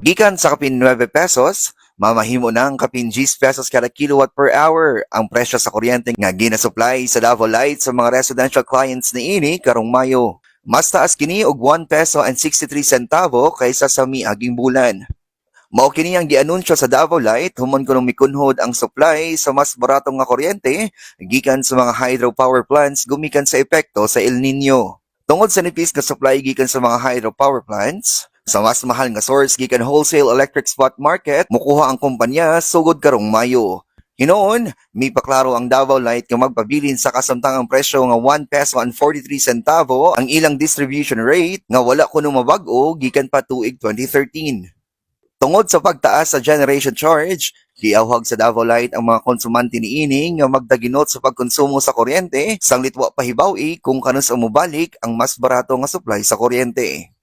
Gikan sa kapin 9 pesos, mamahimo ng kapin 10 pesos kada kilowatt per hour ang presyo sa kuryente nga ginasupply sa Davao Light sa mga residential clients ni ini karong Mayo. Mas taas kini og 1 peso and 63 centavo kaysa sa miaging bulan. Mao kini ang gianunsyo sa Davao Light humon kuno mikunhod ang supply sa mas baratong nga kuryente gikan sa mga hydropower plants gumikan sa epekto sa El Nino. Tungod sa nipis nga supply gikan sa mga hydropower plants, sa mas mahal nga source gikan wholesale electric spot market, mukuha ang kumpanya sugod karong Mayo. Hinoon, may paklaro ang Davao Light nga magpabilin sa kasamtangang presyo nga 1 peso and 43 centavo ang ilang distribution rate nga wala kuno mabag-o gikan pa tuig 2013. Tungod sa pagtaas sa generation charge, giawhag sa Davao Light ang mga konsumante ni ini nga magdaginot sa pagkonsumo sa kuryente sang litwa pahibaw kung kanus ang mubalik ang mas barato nga supply sa kuryente.